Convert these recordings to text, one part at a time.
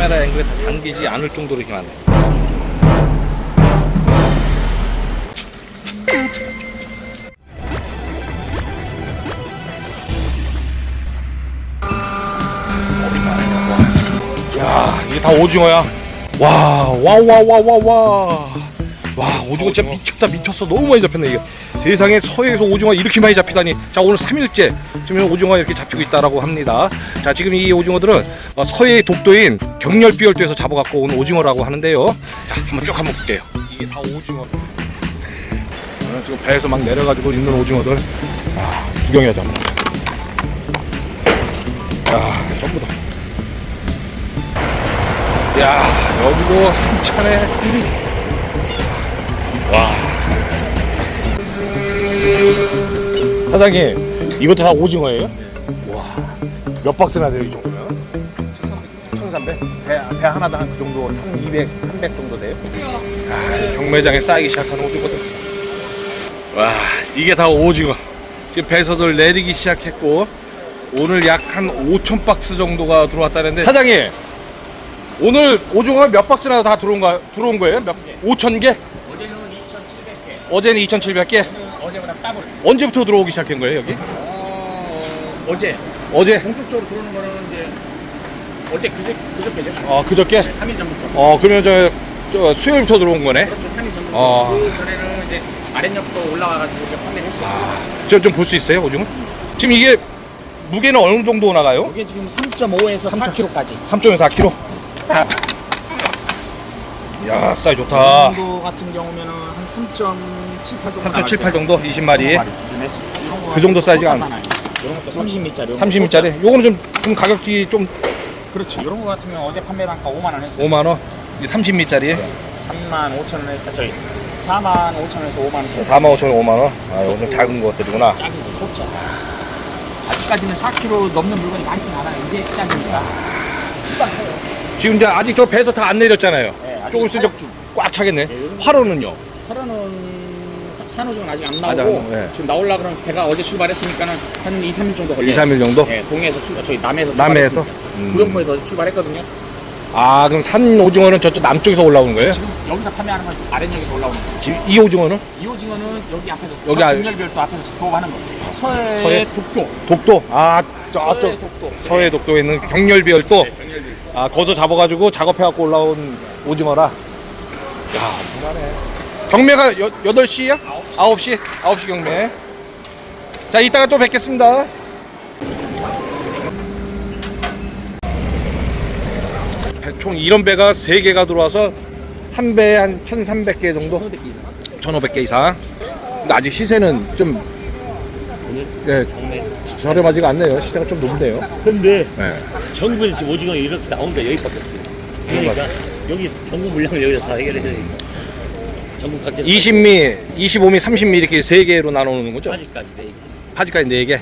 카메라 앵글에 다 담기지 않을 정도로 이렇게 많네. 야, 이게 다 오징어야. 와, 와, 와, 와, 와, 와. 와, 오징어 진짜 미쳤다, 미쳤어. 너무 많이 잡혔네, 이게. 세상에 서해에서 오징어 이렇게 많이 잡히다니. 자, 오늘 3일째 지금 오징어가 이렇게 잡히고 있다라고 합니다. 자, 지금 이 오징어들은 어, 서해의 독도인 경렬비열도에서 잡아갖고 온 오징어라고 하는데요. 자, 한번 쭉 한번 볼게요. 이게 다 오징어. 어, 지금 배에서 막 내려가지고 있는 오징어들. 아, 구경해야죠. 야, 전부 다. 야, 여기도 한 차례. 와. 사장님, 이것도 다 오징어예요? 와. 몇 박스나 돼요, 이 정도면? 1300? 배, 배 하나당 그 정도, 1200, 300 정도 돼요? 아, 경매장에 쌓이기 시작한 오징어들. 와, 이게 다 오징어. 지금 배에서들 내리기 시작했고, 오늘 약 한 5천 박스 정도가 들어왔다는데 사장님 오늘 오징어가 몇 박스나 다 들어온 거 들어온 거예요? 몇 5천 개? 어제는 2,700개. 어제는 2,700개. 어제보다 더블. 언제부터 들어오기 시작한 거예요 여기? 어, 어제 어제. 본격적으로 들어오는 거는 이제 어제 그제 그저께죠. 어 그저께. 3일 전부터. 어 그러면 저, 저 수요일부터 들어온 거네. 그렇죠. 3일 전부터. 어. 그 전에는 이제 아랫역도 올라와가지고 이제 판매를 했어요. 저좀 볼 수 있어요 오징어? 지금 이게 무게는 어느 정도 나가요? 이게 지금 3.5에서 4kg까지. 3.4kg. 야 사이즈 좋다. 이 정도 같은 경우면은 한 3.78 정도. 3.78 정도 20마리. 기준에 그 정도 사이즈가 안- 이런 것도 30미짜리. 30미짜리. 요거는 좀, 좀 가격이 좀 그렇죠. 이런 거 같으면 어제 판매 단가 5만 원 했어요. 5만 원. 이 30미짜리. 3만 5천 원에 아, 저희 4만 5천 원에서 5만 원. 4만 5천 원, 5만 원. 아, 이거 좀 작은 것들이구나. 작은 거 소자. 아직까지는 4kg 넘는 물건이 많진 않아요. 이게 시작이니까. 지금 이제 아직 저 배에서 다 안 내렸잖아요. 네, 아직 조금 있으면 사육중. 꽉 차겠네. 네, 화로는요? 화로는 산호중은 아직 안 아직 나오고 안, 네. 지금 나올라 그러면 배가 어제 출발했으니까는 한 2, 3일 정도 걸려요. 2, 3일 정도? 네, 동해에서 출발, 저희 남해에서 남해에서? 출발했으니까. 음. 구룡포에서 출발했거든요. 아, 그럼 산 오징어는 저쪽 남쪽에서 올라오는 거예요? 지금 여기서 판매하는 건 아랫역에서 올라오는 거예요. 지금 이 오징어는? 이 오징어는 여기 앞에서 여기 알- 경렬별도 앞에서 도하는 거예요. 서해, 서해? 독도. 독도. 아, 저쪽. 서해 독도. 서해 독도에 있는 경렬비열도. 네, 경렬별. 아, 거기서 잡아가지고 작업해갖고 올라온 오징어라. 야, 대단하네. 경매가 여, 8시야? 9시? 9시 경매. 자, 이따가 또 뵙겠습니다. 배- 총 이런 배가 3개가 들어와서 한 배에 한 1,300개 정도? 1,500개 이상. 근데 아직 시세는 좀 예, 저렴하지가 않네요. 시세가 좀 높네요. 근데 네. 전국에서 지금 오징어 이렇게 나온다 여기밖에 없어요. 그러니까 여기 전국 물량을 여기서 다 해결해야 되니까. 전국 각지 20미, 25미, 30미 이렇게 세 개로 나누는 거죠? 까지까지 돼. 있고. 파지까지 네 개.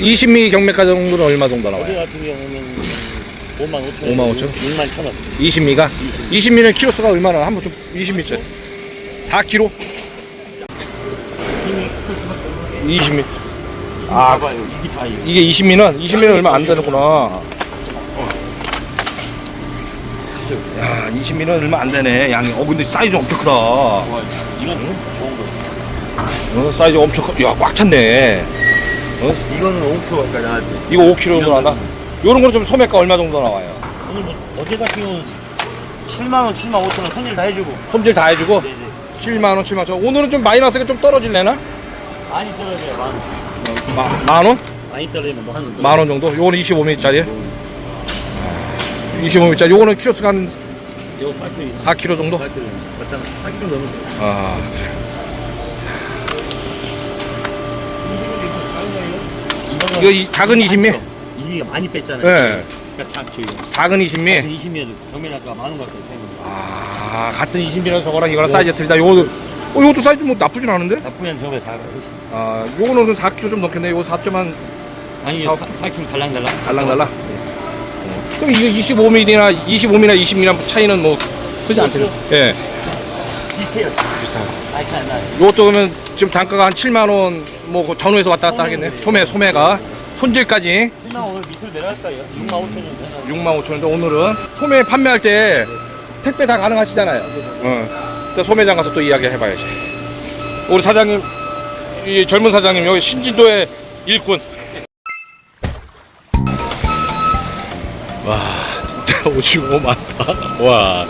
20미 경매가 정도는 얼마 정도 어제 나와요? 같은 경우는 5만 5천 5만 5천? 6만 천 원. 20미가? 20미는 키로수가 얼마나? 한번 좀 20미짜리. 4kg? 힘이 20미. 아, 봐봐요. 이게 다 이거. 이게 20미는 20미는 얼마 안 되는구나. 야, 20미는 얼마 안 되네. 양이. 어, 근데 사이즈 엄청 크다. 어, 이건 좋은 거. 사이즈 엄청 크. 야, 꽉 찼네. 어? 이거는 5kg 가까이 나왔지. 이거 5kg 정도 나다. 요런 거는 좀 소매가 얼마 정도 나와요? 오늘 뭐 어제 같은 경우는 7만 원, 7만 5천 원 손질 다 해주고. 손질 다 해주고 네네. 7만 원, 7만 원. 오늘은 좀 마이너스가 좀 떨어질래나? 많이 떨어져요. 만 원. 마, 만 원? 많이 떨어지면. 만원 정도? 요거는 25m짜리. 25m짜리. 요거는 키로수가 한 이거 4kg. 4kg 정도? 4kg. 갖다 4kg 넘는 거. 아, 그래. 이거 이 작은 20미? 20미가 많이 뺐잖아요. 네. 그러니까 작 작은 20미? 20미에도 경매나가 만원 가까이 차이 납니다. 아, 같은 20미랑 저거랑 이거랑 사이즈 틀리다. 요거, 어, 요것도 사이즈 뭐 나쁘진 않은데? 나쁘면 저거에 다 훨씬. 아, 요거는 4kg 좀 넘겠네. 요거 4.한 아니 사- 4kg 달랑달랑. 달랑달랑. 그럼 이거 25mm나 25mm나 20mm랑 차이는 뭐 크지 않대요. 예. 비슷해요. 안 나요. 요것도 그러면 지금 단가가 한 7만 원, 뭐 전후에서 왔다 갔다 하겠네. 소매, 소매가 손질까지 신나 오늘 밑으로 내려갈까요? 6만 5천 원 되나? 6만 5천 원인데 오늘은 소매 판매할 때 택배 다 가능하시잖아요. 어. 또 소매장 가서 또 이야기 해봐야지. 우리 사장님, 이 젊은 사장님 여기 신진도의 일꾼. 와, 진짜 오징어 많다. 와.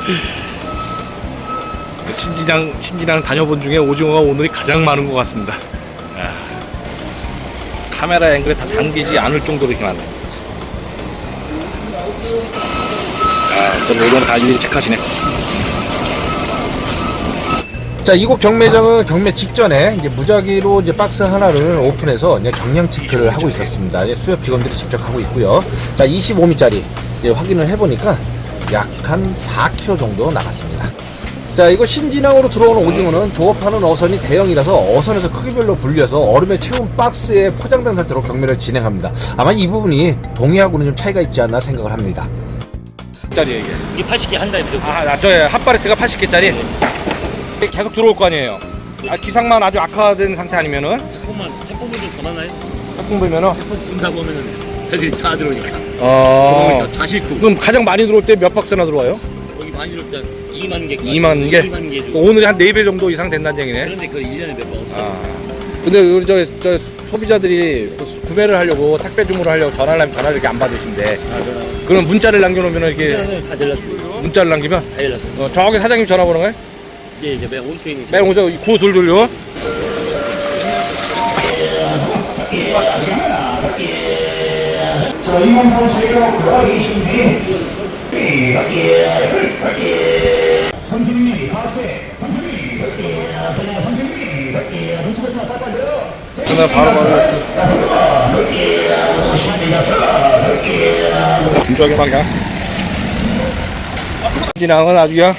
신진장 신진장 다녀본 중에 오징어가 오늘이 가장 많은 것 같습니다. 아, 카메라 앵글에 다 담기지 않을 정도로 이렇게 많네. 아, 좀 이런 거다 일일이 체크하시네. 자, 이곳 경매장은 경매 직전에 이제 무작위로 이제 박스 하나를 오픈해서 이제 정량 체크를 하고 있었습니다. 이제 수협 직원들이 직접 하고 있고요. 자, 25미짜리 이제 확인을 해보니까 약 한 4kg 정도 나갔습니다. 자, 이거 신진항으로 들어오는 오징어는 조업하는 어선이 대형이라서 어선에서 크기별로 분리해서 얼음에 채운 박스에 포장된 상태로 경매를 진행합니다. 아마 이 부분이 동해하고는 좀 차이가 있지 않나 생각을 합니다. 짜리 이게. 이게 80개 한 달에 무조건. 아, 나 저의 핫바레트가 80개짜리. 계속 들어올 거 아니에요. 아, 기상만 아주 악화된 상태 아니면은 태풍만 태풍 좀 전화나요? 태풍 불면은 태풍 준다 보면은 애들이 다 들어오니까. 어. 그러니까 다 싫고. 그럼 가장 많이 들어올 때 몇 박스나 들어와요? 여기 많이 들어올 때 2만 개. 2만 개? 2만 개. 그 오늘이 한 4배 정도 이상 된다는 얘기네. 그런데 그 1년에 몇 번 없어 요. 아. 근데 우리 저, 저 소비자들이 그 구매를 하려고 택배 주문을 하려고 전화를 하면 전화를 이렇게 안 받으신대. 아, 그럼 문자를 남겨놓으면 이렇게 다. 문자를 남기면 다 연락드려요. 어, 저기 사장님 전화 번호 거예요? 이제 이제 맨 있는 맨 오죠 9222요. 저희만 선수가 그러이신데 선생님이 40대 선생님이 선생님이 그날 바로 바로 김정희 방향. 진항은 아주 그냥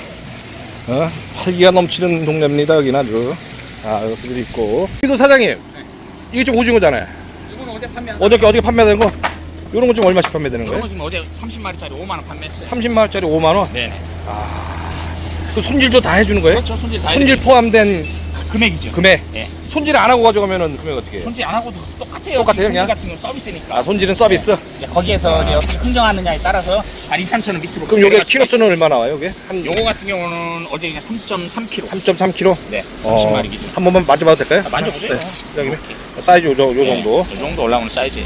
어, 활기가 넘치는 동네입니다 여기는 아주 아 여기도 있고 여기도 사장님 이게 지금 오징어잖아요 이거는 어제 판매한 어저께 어떻게 판매된 거 이런 거 지금 얼마씩 판매되는 거예요? 거 지금 어제 30마리짜리 5만 원 판매했어요. 30만 원짜리 5만 원 네네. 그 손질도 다 해주는 거예요? 그렇죠. 손질 다 손질 해드리고. 포함된 금액이죠. 금액 예. 손질 안 하고 가져가면 금액 어떻게 해요? 손질 안 하고도 똑같아요. 똑같아요, 손질 그냥? 같은 건 서비스니까. 아 손질은 서비스? 이제 거기에서 이제 어떻게 흥정하느냐에 따라서 한 2, 3천 원 밑으로. 그럼 요게 키로수는 얼마 나와요? 요게 한 요거 같은 경우는 어제 그냥 3.3kg. 3.3kg? 네. 어, 30마리 기준. 한 번만 만져봐도 될까요? 아, 만져보세요. 네, 사장님. 사이즈 요, 정- 요 정도. 이 정도 올라오는 사이즈.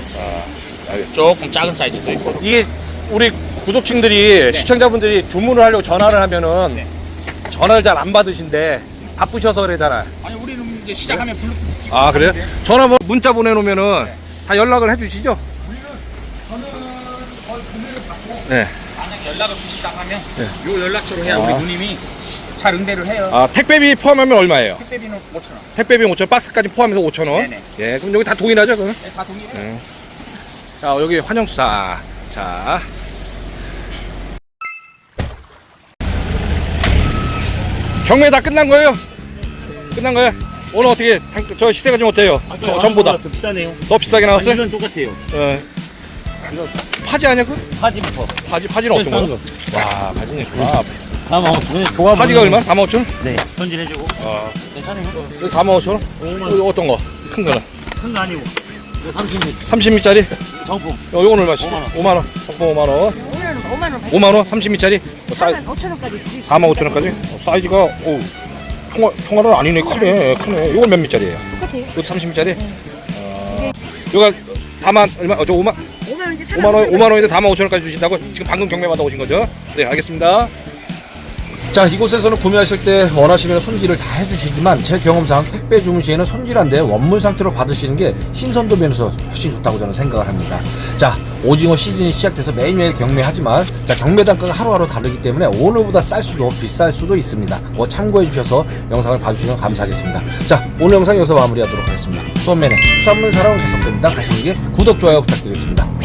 알겠습니다. 조금 작은 사이즈도 있고. 이게 우리 구독층들이 시청자분들이 주문을 하려고 전화를 하면은 네. 전화를 잘 안 받으신데 바쁘셔서 그러잖아요. 아니 우리는 이제 시작하면 블루투스 끼고 아 그래요? 하는데 전화 뭐 문자 보내놓으면은 다 연락을 해주시죠? 네. 만약에 연락을 주시다 하면 요 연락처로 해야 우리 아. 누님이 잘 응대를 해요. 아 택배비 포함하면 얼마예요? 택배비는 5천 원. 택배비 5천 박스까지 포함해서 5천 원. 네네. 예, 그럼 여기 다 동일하죠, 그럼? 네, 다 동일해요. 네. 자 여기 환영사 자 경매 다 끝난 거예요? 끝난 거예요? 오늘 어떻게 당- 저 시세가 좀 어때요? 저, 전보다 더 비싸네요. 더 비싸게 아, 나왔어요? 이건 똑같아요. 예. 파지 아니야 그? 파지부터. 파지 파지는 어떤 거? 와 파지는 아, 다만 네, 좋아. 파지가 얼마? 4만 5천 원? 네. 손질해주고. 아, 괜찮아요. 그 4만 5천 원? 5만 원. 이거 어떤 거? 큰 거는? 큰거 아니고. 30분 30미짜리? 정품. 어, 요건 얼마씩? 5만 원. 5만 원. 상품 5만 원. 5만 원, 5만 원? 30미짜리? 어, 사이, 5천 원까지 드릴 수 4만 5천 원까지? 어, 사이즈가 오 총알 총알은 아니네 크네 크네. 이건 몇 미짜리예요? 똑같아요. 이것도 30미짜리? 어, 이거 4만 얼마? 어 저 5만 5만 원 이제 5만 원 5만 원인데 4만 5천 원까지 주신다고 지금 방금 경매 받아 오신 거죠? 네 알겠습니다. 자 이곳에서는 구매하실 때 원하시면 손질을 다 해주시지만 제 경험상 택배 주문 시에는 손질한 데 원물 상태로 받으시는 게 신선도 면에서 훨씬 좋다고 저는 생각을 합니다. 자 오징어 시즌이 시작돼서 매일매일 경매하지만 자 경매 단가가 하루하루 다르기 때문에 오늘보다 쌀 수도 비쌀 수도 있습니다. 그거 참고해 주셔서 영상을 봐주시면 감사하겠습니다. 자 오늘 영상 여기서 마무리하도록 하겠습니다. 수원맨의 수산물 사랑은 계속됩니다. 가시는 길 구독 좋아요 부탁드리겠습니다.